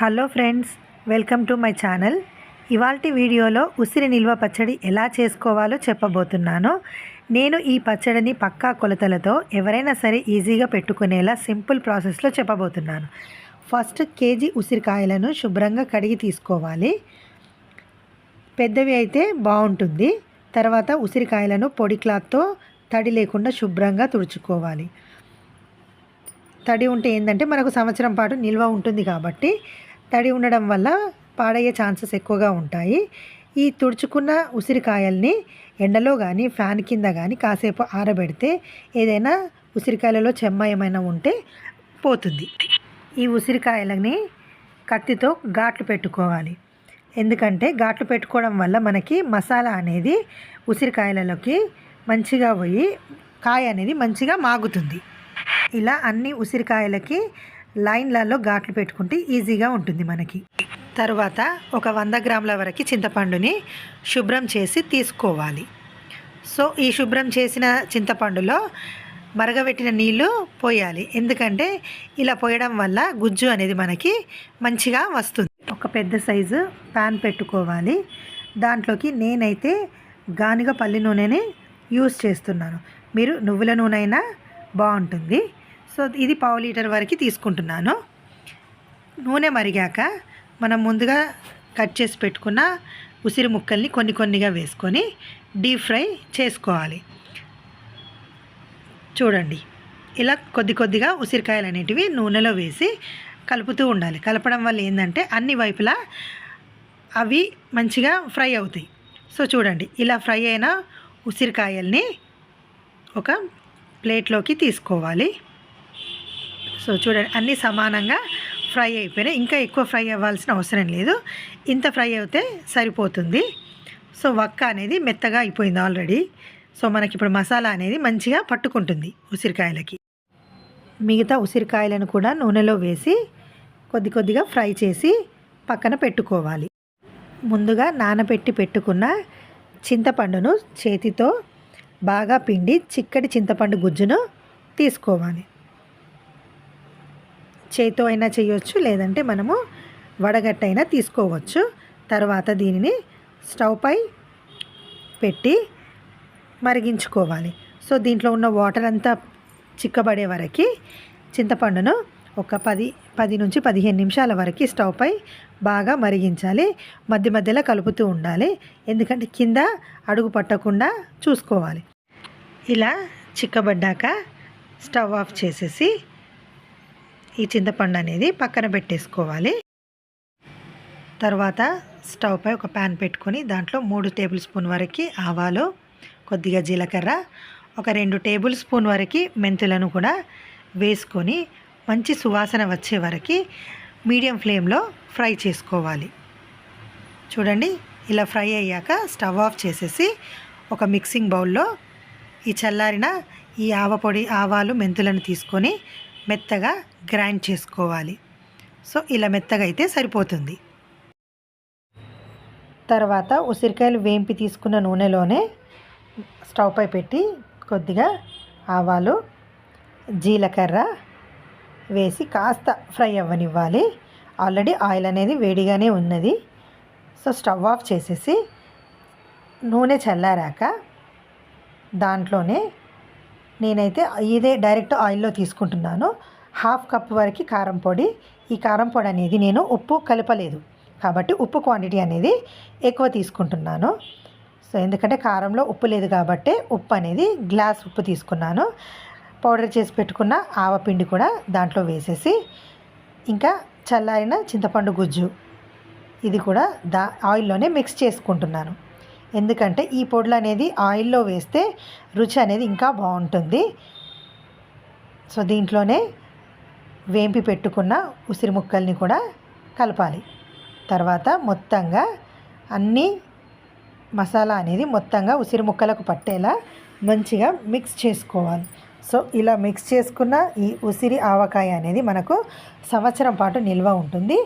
Hello friends welcome to my channel. ఇవాల్టి వీడియోలో ఉసిరి నిల్వ పచ్చడి ఎలా చేసుకోవాలో చెప్పబోతున్నాను. నేను ఈ పచ్చడిని పక్కా కొలతలతో ఎవరైనా సరే ఈజీగా పెట్టుకునేలా సింపుల్ ప్రాసెస్లో చెప్పబోతున్నాను. ఫస్ట్ కేజీ ఉసిరికాయలను శుభ్రంగా కడిగి తీసుకోవాలి. పెద్దవి అయితే బాగుంటుంది. తర్వాత ఉసిరికాయలను పొడి క్లాత్తో తడి లేకుండా శుభ్రంగా తుడుచుకోవాలి. తడి ఉంటే ఏంటంటే మనకు సంవత్సరం పాటు నిల్వ ఉంటుంది కాబట్టి తడి ఉండడం వల్ల పాడయ్యే ఛాన్సెస్ ఎక్కువగా ఉంటాయి. ఈ తుడుచుకున్న ఉసిరికాయల్ని ఎండలో కానీ ఫ్యాన్ కింద కానీ కాసేపు ఆరబెడితే ఏదైనా ఉసిరికాయలలో చెమ్మ ఏమైనా ఉంటే పోతుంది. ఈ ఉసిరికాయలని కత్తితో ఘాట్లు పెట్టుకోవాలి. ఎందుకంటే ఘాట్లు పెట్టుకోవడం వల్ల మనకి మసాలా అనేది ఉసిరికాయలలోకి మంచిగా పోయి కాయ అనేది మంచిగా మాగుతుంది. ఇలా అన్ని ఉసిరికాయలకి లైన్లలో ఘాట్లు పెట్టుకుంటే ఈజీగా ఉంటుంది మనకి. తర్వాత ఒక వంద గ్రాముల వరకు చింతపండుని శుభ్రం చేసి తీసుకోవాలి. సో ఈ శుభ్రం చేసిన చింతపండులో మరగబెట్టిన నీళ్ళు పోయాలి. ఎందుకంటే ఇలా పోయడం వల్ల గుజ్జు అనేది మనకి మంచిగా వస్తుంది. ఒక పెద్ద సైజు ప్యాన్ పెట్టుకోవాలి. దాంట్లోకి నేనైతే గానుగ పల్లి నూనెని యూస్ చేస్తున్నాను. మీరు నువ్వుల నూనె అయినా బాగుంటుంది. సో ఇది పావు లీటర్ వరకు తీసుకుంటున్నాను. నూనె మరిగాక మనం ముందుగా కట్ చేసి పెట్టుకున్న ఉసిరి ముక్కల్ని కొన్ని కొన్నిగా వేసుకొని డీప్ ఫ్రై చేసుకోవాలి. చూడండి ఇలా కొద్ది కొద్దిగా ఉసిరికాయలు అనేటివి నూనెలో వేసి కలుపుతూ ఉండాలి. కలపడం వల్ల ఏంటంటే అన్ని వైపులా అవి మంచిగా ఫ్రై అవుతాయి. సో చూడండి ఇలా ఫ్రై అయిన ఉసిరికాయల్ని ఒక ప్లేట్లోకి తీసుకోవాలి. సో చూడండి అన్నీ సమానంగా ఫ్రై అయిపోయినాయి. ఇంకా ఎక్కువ ఫ్రై అవ్వాల్సిన అవసరం లేదు. ఇంత ఫ్రై అయితే సరిపోతుంది. సో వక్క అనేది మెత్తగా అయిపోయింది ఆల్రెడీ. సో మనకి ఇప్పుడు మసాలా అనేది మంచిగా పట్టుకుంటుంది ఉసిరికాయలకి. మిగతా ఉసిరికాయలను కూడా నూనెలో వేసి కొద్ది కొద్దిగా ఫ్రై చేసి పక్కన పెట్టుకోవాలి. ముందుగా నానబెట్టి పెట్టుకున్న చింతపండును చేతితో బాగా పిండి చిక్కటి చింతపండు గుజ్జును తీసుకోవాలి. చేతో అయినా చేయొచ్చు లేదంటే మనము వడగట్టైనా తీసుకోవచ్చు. తర్వాత దీనిని స్టవ్ పై పెట్టి మరిగించుకోవాలి. సో దీంట్లో ఉన్న వాటర్ అంతా చిక్కబడే వరకు చింతపండును ఒక పది పది నుంచి పదిహేను నిమిషాల వరకు స్టవ్ పై బాగా మరిగించాలి. మధ్య మధ్యలో కలుపుతూ ఉండాలి. ఎందుకంటే కింద అడుగు పట్టకుండా చూసుకోవాలి. ఇలా చిక్కబడ్డాక స్టవ్ ఆఫ్ చేసేసి ఈ చింతపండు అనేది పక్కన పెట్టేసుకోవాలి. తర్వాత స్టవ్ పై ఒక ప్యాన్ పెట్టుకొని దాంట్లో మూడు టేబుల్ స్పూన్ వరకు ఆవాలు కొద్దిగా జీలకర్ర ఒక రెండు టేబుల్ స్పూన్ వరకు మెంతులను కూడా వేసుకొని మంచి సువాసన వచ్చే వరకు మీడియం ఫ్లేమ్లో ఫ్రై చేసుకోవాలి. చూడండి ఇలా ఫ్రై అయ్యాక స్టవ్ ఆఫ్ చేసేసి ఒక మిక్సింగ్ బౌల్లో ఈ చల్లారిన ఈ ఆవ పొడి ఆవాలు మెంతులను తీసుకొని మెత్తగా గ్రైండ్ చేసుకోవాలి. సో ఇలా మెత్తగా అయితే సరిపోతుంది. తర్వాత ఉసిరికాయలు వేంపి తీసుకున్న నూనెలోనే స్టవ్ పై పెట్టి కొద్దిగా ఆవాలు జీలకర్ర వేసి కాస్త ఫ్రై అవ్వనివ్వాలి. ఆల్రెడీ ఆయిల్ అనేది వేడిగానే ఉన్నది. సో స్టవ్ ఆఫ్ చేసేసి నూనె చల్లారాక దాంట్లోనే నేనైతే ఇదే డైరెక్ట్ ఆయిల్లో తీసుకుంటున్నాను. హాఫ్ కప్ వరకు కారం పొడి. ఈ కారం పొడి అనేది నేను ఉప్పు కలపలేదు. కాబట్టి ఉప్పు క్వాంటిటీ అనేది ఎక్కువ తీసుకుంటున్నాను. సో ఎందుకంటే కారంలో ఉప్పు లేదు కాబట్టి ఉప్పు అనేది గ్లాస్ ఉప్పు తీసుకున్నాను. పౌడర్ చేసి పెట్టుకున్న ఆవపిండి కూడా దాంట్లో వేసేసి ఇంకా చల్లారిన చింతపండు గుజ్జు. ఇది కూడా దా ఆయిల్లోనే మిక్స్ చేసుకుంటున్నాను. ఎందుకంటే ఈ పొడులు అనేది ఆయిల్లో వేస్తే రుచి అనేది ఇంకా బాగుంటుంది. సో దీంట్లోనే వేంపి పెట్టుకున్న ఉసిరి ముక్కల్ని కూడా కలపాలి. తర్వాత మొత్తంగా అన్నీ మసాలా అనేది మొత్తంగా ఉసిరి ముక్కలకు పట్టేలా మంచిగా మిక్స్ చేసుకోవాలి. సో ఇలా మిక్స్ చేసుకున్న ఈ ఉసిరి ఆవకాయ అనేది మనకు సంవత్సరం పాటు నిల్వ ఉంటుంది.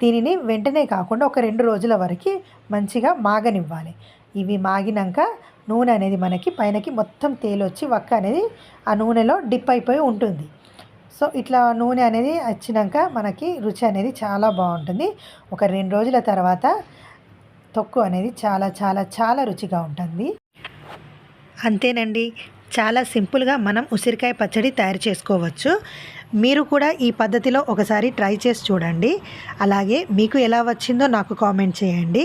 దీనిని వెంటనే కాకుండా ఒక రెండు రోజుల వరకు మంచిగా మాగనివ్వాలి. ఇవి మాగినాక నూనె అనేది మనకి పైనకి మొత్తం తేలొచ్చి వక్క అనేది ఆ నూనెలో డిప్ అయిపోయి ఉంటుంది. సో ఇట్లా నూనె అనేది వచ్చినాక మనకి రుచి అనేది చాలా బాగుంటుంది. ఒక రెండు రోజుల తర్వాత తొక్కు అనేది చాలా చాలా చాలా రుచిగా ఉంటుంది. అంతేనండి. చాలా సింపుల్గా మనం ఉసిరికాయ పచ్చడి తయారు చేసుకోవచ్చు. మీరు కూడా ఈ పద్ధతిలో ఒకసారి ట్రై చేసి చూడండి. అలాగే మీకు ఎలా వచ్చిందో నాకు కామెంట్ చేయండి.